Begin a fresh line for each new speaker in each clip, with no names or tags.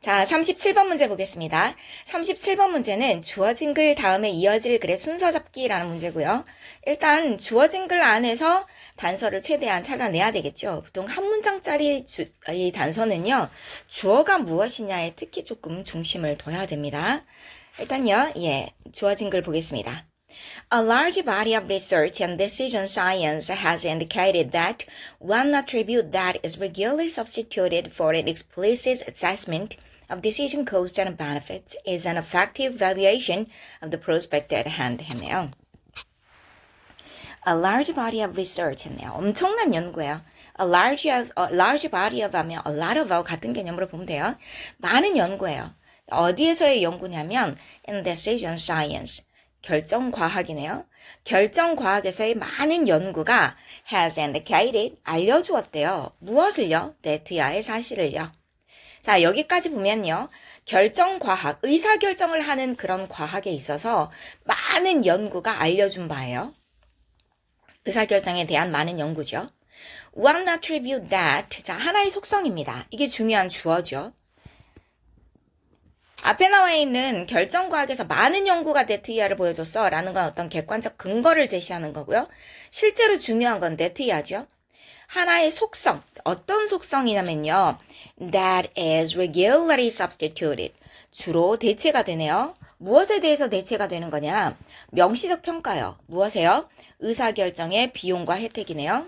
자, 37번 문제 보겠습니다. 37번 문제는 주어진 글 다음에 이어질 글의 순서 잡기라는 문제고요. 일단 주어진 글 안에서 단서를 최대한 찾아내야 되겠죠. 보통 한 문장짜리 주, 이 단서는요, 주어가 무엇이냐에 특히 조금 중심을 둬야 됩니다. 일단요, 예, 주어진 글 보겠습니다. A large body of research in decision science has indicated that one attribute that is regularly substituted for an explicit assessment of decision costs and benefits is an effective valuation of the prospect at hand 했네요. A large body of research 했네요. 엄청난 연구예요. A large, of, a large body of 하면 a lot of하고 같은 개념으로 보면 돼요. 많은 연구예요. 어디에서의 연구냐면 in decision science. 결정과학이네요. 결정과학에서의 많은 연구가 has indicated 알려주었대요. 무엇을요? that야의 사실을요. 자, 여기까지 보면요. 결정과학, 의사결정을 하는 그런 과학에 있어서 많은 연구가 알려준 바예요. 의사결정에 대한 많은 연구죠. One attribute that. 자, 하나의 속성입니다. 이게 중요한 주어죠. 앞에 나와 있는 결정과학에서 많은 연구가 데트이아를 보여줬어. 라는 건 어떤 객관적 근거를 제시하는 거고요. 실제로 중요한 건 데트이아죠. 하나의 속성. 어떤 속성이냐면요. That is regularly substituted. 주로 대체가 되네요. 무엇에 대해서 대체가 되는 거냐? 명시적 평가요. 무엇에요? 의사결정의 비용과 혜택이네요.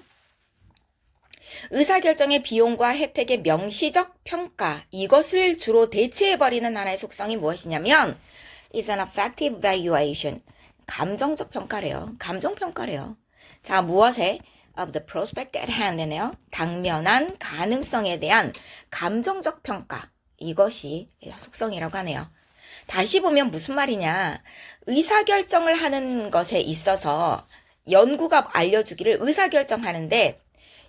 의사결정의 비용과 혜택의 명시적 평가. 이것을 주로 대체해버리는 하나의 속성이 무엇이냐면 is an effective valuation. 감정적 평가래요. 감정 평가래요. 자, 무엇에? of the prospect at hand네요. 당면한 가능성에 대한 감정적 평가. 이것이 속성이라고 하네요. 다시 보면 무슨 말이냐. 의사결정을 하는 것에 있어서 연구가 알려주기를 의사결정하는데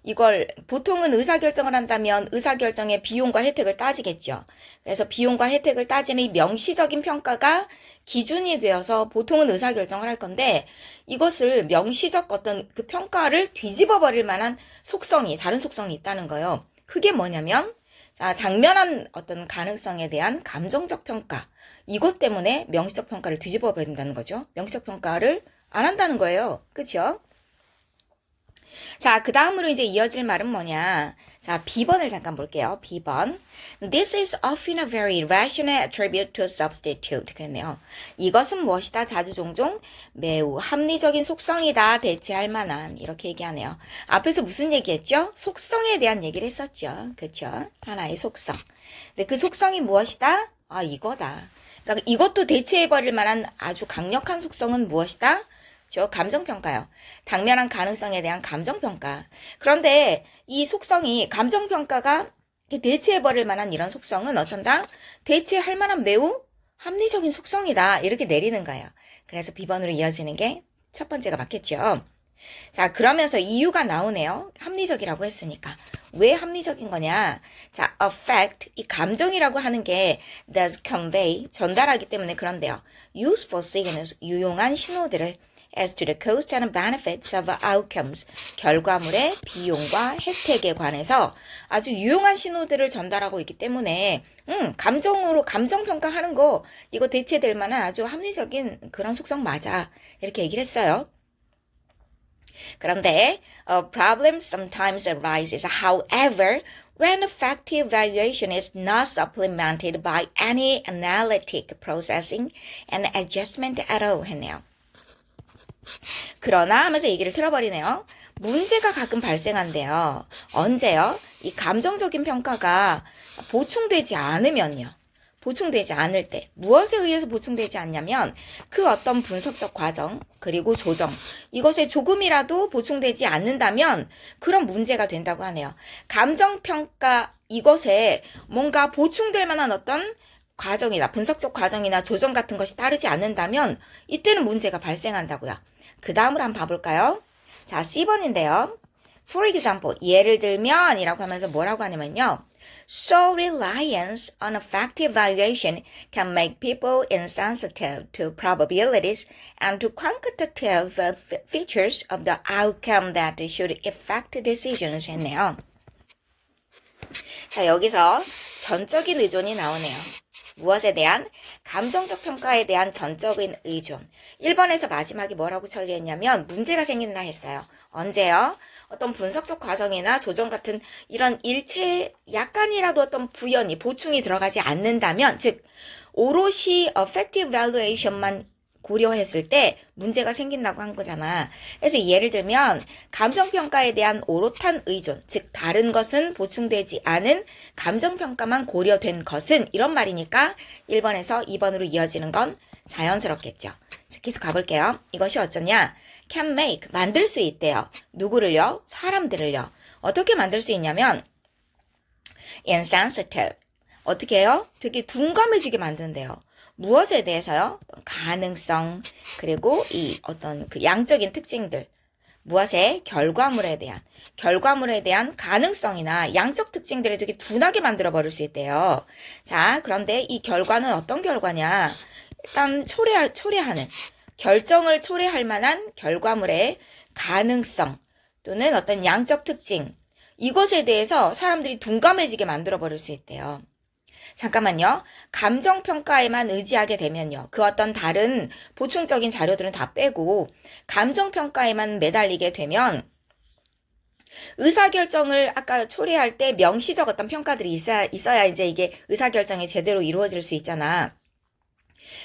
이걸 보통은 의사결정을 한다면 의사결정의 비용과 혜택을 따지겠죠. 그래서 비용과 혜택을 따지는 이 명시적인 평가가 기준이 되어서 보통은 의사결정을 할 건데 이것을 명시적 어떤 그 평가를 뒤집어 버릴 만한 속성이 다른 속성이 있다는 거예요. 그게 뭐냐면 자, 당면한 어떤 가능성에 대한 감정적 평가. 이것 때문에 명시적 평가를 뒤집어 버린다는 거죠. 명시적 평가를 안 한다는 거예요. 그렇죠? 자, 그 다음으로 이제 이어질 말은 뭐냐. 자, B번을 잠깐 볼게요. B번. This is often a very rational attribute to substitute. 그랬네요. 이것은 무엇이다? 자주 종종 매우 합리적인 속성이다. 대체할 만한. 이렇게 얘기하네요. 앞에서 무슨 얘기했죠? 속성에 대한 얘기를 했었죠. 그쵸? 하나의 속성. 근데 그 속성이 무엇이다? 아, 이거다. 그러니까 이것도 대체해버릴 만한 아주 강력한 속성은 무엇이다? 저 감정평가요. 당면한 가능성에 대한 감정평가. 그런데 이 속성이 감정평가가 대체해버릴 만한 이런 속성은 어쩐다? 대체할 만한 매우 합리적인 속성이다. 이렇게 내리는 거예요. 그래서 B번으로 이어지는 게 첫 번째가 맞겠죠. 자, 그러면서 이유가 나오네요. 합리적이라고 했으니까. 왜 합리적인 거냐? 자, affect, 이 감정이라고 하는 게 does convey, 전달하기 때문에 그런데요. useful signals, 유용한 신호들을 as to the cost and benefits of outcomes, 결과물의 비용과 혜택에 관해서 아주 유용한 신호들을 전달하고 있기 때문에, 음, 감정으로, 감정 평가하는 거, 이거 대체될 만한 아주 합리적인 그런 속성 맞아. 이렇게 얘기를 했어요. 그런데 a problem sometimes arises. However, when effective valuation is not supplemented by any analytic processing and adjustment at all 했네요. 그러나 하면서 얘기를 틀어버리네요. 문제가 가끔 발생한대요. 언제요? 이 감정적인 평가가 보충되지 않으면요. 보충되지 않을 때 무엇에 의해서 보충되지 않냐면 그 어떤 분석적 과정 그리고 조정 이것에 조금이라도 보충되지 않는다면 그런 문제가 된다고 하네요. 감정 평가 이것에 뭔가 보충될 만한 어떤 과정이나 분석적 과정이나 조정 같은 것이 따르지 않는다면 이때는 문제가 발생한다고요. 그 다음으로 한번 봐볼까요? 자, C번인데요. For example, 예를 들면 이라고 하면서 뭐라고 하냐면요. So reliance on effective valuation can make people insensitive to probabilities and to quantitative features of the outcome that should affect decisions 했네요. 자, 여기서 전적인 의존이 나오네요. 무엇에 대한 감정적 평가에 대한 전적인 의존. 1번에서 마지막에 뭐라고 처리했냐면 문제가 생긴다 했어요. 언제요? 어떤 분석적 과정이나 조정 같은 이런 일체 약간이라도 어떤 부연이 보충이 들어가지 않는다면 즉 오롯이 effective valuation만 고려했을 때 문제가 생긴다고 한 거잖아. 그래서 예를 들면 감정평가에 대한 오롯한 의존, 즉 다른 것은 보충되지 않은 감정평가만 고려된 것은 이런 말이니까 1번에서 2번으로 이어지는 건 자연스럽겠죠. 자, 계속 가볼게요. 이것이 어쩌냐? can make, 만들 수 있대요. 누구를요? 사람들을요. 어떻게 만들 수 있냐면 insensitive. 어떻게 해요? 되게 둔감해지게 만든대요. 무엇에 대해서요? 가능성, 그리고 이 어떤 그 양적인 특징들. 무엇의 결과물에 대한, 결과물에 대한 가능성이나 양적 특징들을 되게 둔하게 만들어 버릴 수 있대요. 자, 그런데 이 결과는 어떤 결과냐? 일단 초래, 초래하는, 결정을 초래할 만한 결과물의 가능성 또는 어떤 양적 특징, 이것에 대해서 사람들이 둔감해지게 만들어 버릴 수 있대요. 잠깐만요. 감정평가에만 의지하게 되면요. 그 어떤 다른 보충적인 자료들은 다 빼고, 감정평가에만 매달리게 되면, 의사결정을 아까 초래할 때 명시적 어떤 평가들이 있어야, 있어야 이제 이게 의사결정이 제대로 이루어질 수 있잖아.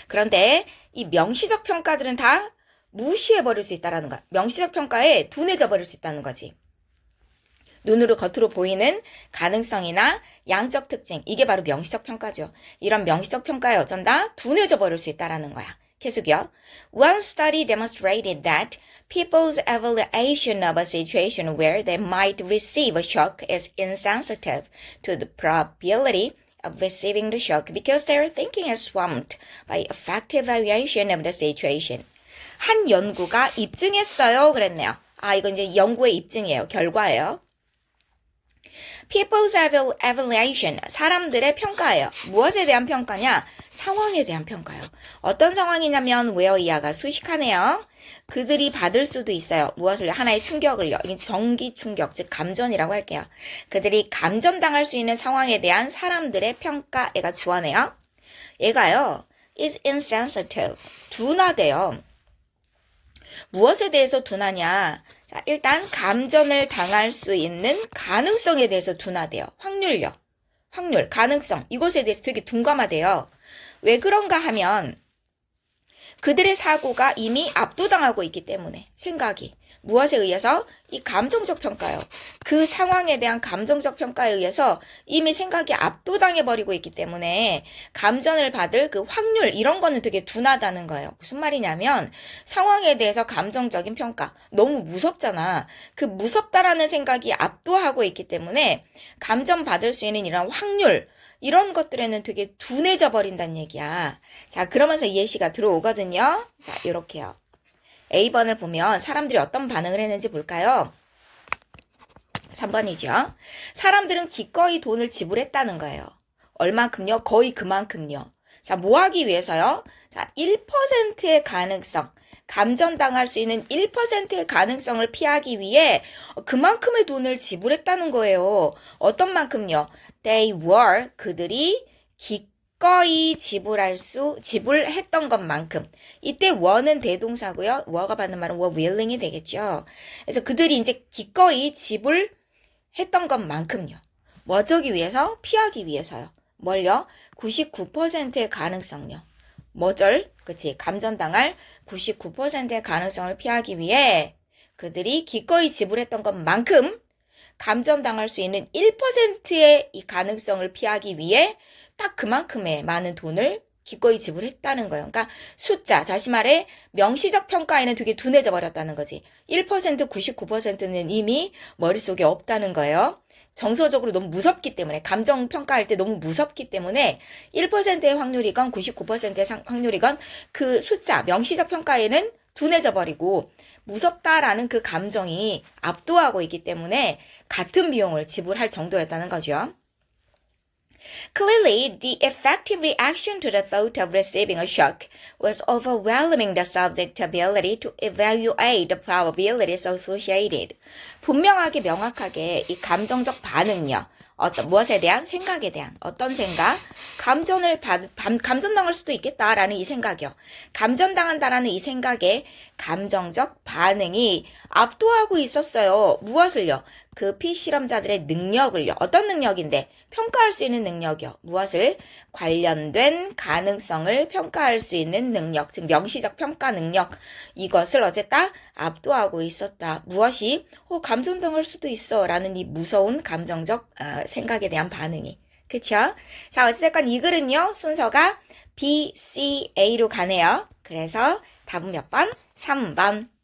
그런데 이 명시적 평가들은 다 무시해버릴 수 있다라는 거야. 명시적 평가에 둔해져 버릴 수 있다는 거지. 눈으로 겉으로 보이는 가능성이나 양적 특징 이게 바로 명시적 평가죠. 이런 명시적 평가에 어쩐다 둔해져 버릴 수 있다라는 거야. 계속이요. One study demonstrated that people's evaluation of a situation where they might receive a shock is insensitive to the probability of receiving the shock because their thinking is swamped by effective evaluation of the situation. 한 연구가 입증했어요. 그랬네요. 아, 이건 이제 연구의 입증이에요. 결과예요. People's eval- evaluation, 사람들의 평가예요. 무엇에 대한 평가냐? 상황에 대한 평가요. 어떤 상황이냐면 where 이하가 수식하네요. 그들이 받을 수도 있어요. 무엇을 하나의 충격을요. 이 전기 충격, 즉 감전이라고 할게요. 그들이 감전당할 수 있는 상황에 대한 사람들의 평가, 얘가 주어네요. 얘가요, is insensitive, 둔하대요. 무엇에 대해서 둔하냐? 자, 일단 감전을 당할 수 있는 가능성에 대해서 둔하대요. 확률요. 확률, 가능성. 이것에 대해서 되게 둔감하대요. 왜 그런가 하면 그들의 사고가 이미 압도당하고 있기 때문에 생각이 무엇에 의해서 이 감정적 평가요. 그 상황에 대한 감정적 평가에 의해서 이미 생각이 압도당해 버리고 있기 때문에 감전을 받을 그 확률 이런 거는 되게 둔하다는 거예요. 무슨 말이냐면 상황에 대해서 감정적인 평가 너무 무섭잖아. 그 무섭다라는 생각이 압도하고 있기 때문에 감전 받을 수 있는 이런 확률 이런 것들에는 되게 둔해져 버린다는 얘기야. 자, 그러면서 예시가 들어오거든요. 자, 요렇게요. A번을 보면 사람들이 어떤 반응을 했는지 볼까요? 3번이죠. 사람들은 기꺼이 돈을 지불했다는 거예요. 얼만큼요? 거의 그만큼요. 자, 뭐 하기 위해서요? 자, 1%의 가능성. 감전당할 수 있는 1%의 가능성을 피하기 위해 그만큼의 돈을 지불했다는 거예요. 어떤 만큼요? They were 그들이 기 꺼이 지불할 수 지불했던 것만큼. 이때 were는 대동사고요. were가 받는 말은 were willing이 되겠죠. 그래서 그들이 이제 기꺼이 지불했던 것만큼요. 뭐저기 위해서? 피하기 위해서요. 뭘요? 99%의 가능성요. 뭐절? 그치. 감전당할 99%의 가능성을 피하기 위해 그들이 기꺼이 지불했던 것만큼 감전당할 수 있는 1%의 이 가능성을 피하기 위해 딱 그만큼의 많은 돈을 기꺼이 지불했다는 거예요. 그러니까 숫자, 다시 말해 명시적 평가에는 되게 둔해져 버렸다는 거지. 1%, 99%는 이미 머릿속에 없다는 거예요. 정서적으로 너무 무섭기 때문에 감정 평가할 때 너무 무섭기 때문에 1%의 확률이건 99%의 확률이건 그 숫자 명시적 평가에는 둔해져 버리고 무섭다라는 그 감정이 압도하고 있기 때문에 같은 비용을 지불할 정도였다는 거죠. Clearly, the effective reaction to the thought of receiving a shock was overwhelming the subject's ability to evaluate the probabilities associated. 분명하게 명확하게 이 감정적 반응요. 어떤 무엇에 대한 생각에 대한 어떤 생각 감전을 받 감- 감전당할 수도 있겠다라는 이 생각이요. 감전당한다라는 이 생각에 감정적 반응이 압도하고 있었어요. 무엇을요? 그 피실험자들의 능력을요. 어떤 능력인데? 평가할 수 있는 능력이요. 무엇을? 관련된 가능성을 평가할 수 있는 능력, 즉 명시적 평가 능력. 이것을 어쨌다 압도하고 있었다. 무엇이? 어, 감전당할 수도 있어. 라는 이 무서운 감정적 어, 생각에 대한 반응이. 그쵸? 자, 어찌됐건 이 글은요, 순서가 B, C, A로 가네요. 그래서 답은 몇 번? 3번.